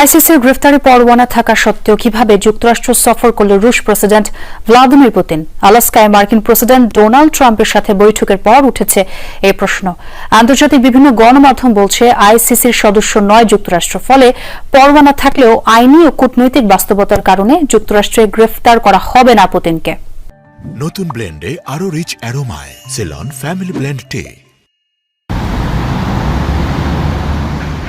আইসিসির গ্রেফতারি পরোয়ানা থাকা সত্ত্বেও কীভাবে যুক্তরাষ্ট্র সফর করল রুশ প্রেসিডেন্ট ভ্লাদিমির পুতিন? আলাস্কায় মার্কিন প্রেসিডেন্ট ডোনাল্ড ট্রাম্পের সাথে বৈঠকের পর উঠেছে এই প্রশ্ন। আন্তর্জাতিক বিভিন্ন গণমাধ্যম বলছে, আইসিসির সদস্য নয় যুক্তরাষ্ট্র। ফলে পরোয়ানা থাকলেও আইনি ও কূটনৈতিক বাস্তবতার কারণে যুক্তরাষ্ট্রে গ্রেফতার করা হবে না পুতিনকে। নতুন ব্লেন্ডে আরও রিচ অ্যারোমায়, সেলন, ফ্যামিলি ব্লেন্ড টে।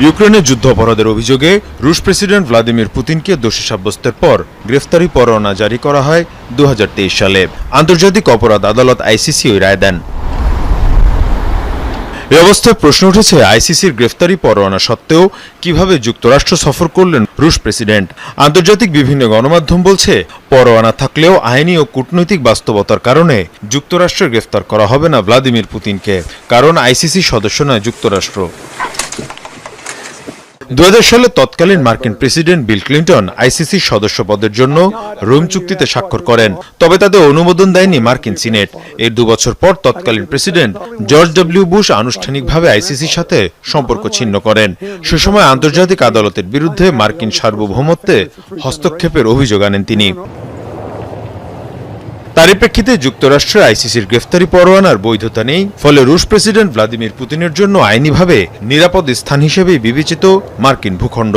ইউক্রেনের যুদ্ধ অপরাধের অভিযোগে রুশ প্রেসিডেন্ট ভ্লাদিমির পুতিনকে দোষী সাব্যস্তের পর গ্রেফতারি পরোয়ানা জারি করা হয় দু হাজার তেইশ সালে। আন্তর্জাতিক অপরাধ আদালত আইসিসি রায় দেন। এ অবস্থায় প্রশ্ন উঠেছে আইসিসির গ্রেফতারি পরোয়ানা সত্ত্বেও কীভাবে যুক্তরাষ্ট্র সফর করলেন রুশ প্রেসিডেন্ট। আন্তর্জাতিক বিভিন্ন গণমাধ্যম বলছে, পরোয়ানা থাকলেও আইনি ও কূটনৈতিক বাস্তবতার কারণে যুক্তরাষ্ট্রের গ্রেফতার করা হবে না ভ্লাদিমির পুতিনকে, কারণ আইসিসি সদস্য নয় যুক্তরাষ্ট্র। দু হাজার সালে তৎকালীন মার্কিন প্রেসিডেন্ট বিল ক্লিন্টন আইসিসির সদস্য পদের জন্য রোম চুক্তিতে স্বাক্ষর করেন, তবে তাদের অনুমোদন দেয়নি মার্কিন সিনেট। এর দুবছর পর তৎকালীন প্রেসিডেন্ট জর্জ ডব্লিউ বুশ আনুষ্ঠানিকভাবে আইসিসির সাথে সম্পর্ক ছিন্ন করেন। সে সময় আন্তর্জাতিক আদালতের বিরুদ্ধে মার্কিন সার্বভৌমত্বে হস্তক্ষেপের অভিযোগ আনেন তিনি। তারই প্রেক্ষিতে যুক্তরাষ্ট্রের আইসিসির গ্রেফতারি পরোয়ানার বৈধতা নেই। ফলে রুশ প্রেসিডেন্ট ভ্লাদিমির পুতিনের জন্য আইনিভাবে নিরাপদ স্থান হিসেবে বিবেচিত মার্কিন ভূখণ্ড।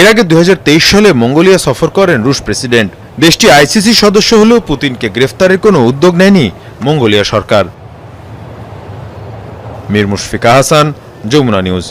এর আগে দু হাজার তেইশ সালে মঙ্গোলিয়া সফর করেন রুশ প্রেসিডেন্ট। দেশটি আইসিসি সদস্য হলেও পুতিনকে গ্রেফতারের কোনো উদ্যোগ নেয়নি মঙ্গোলিয়া সরকার। মীর মুশফিকা হাসান, যমুনা নিউজ।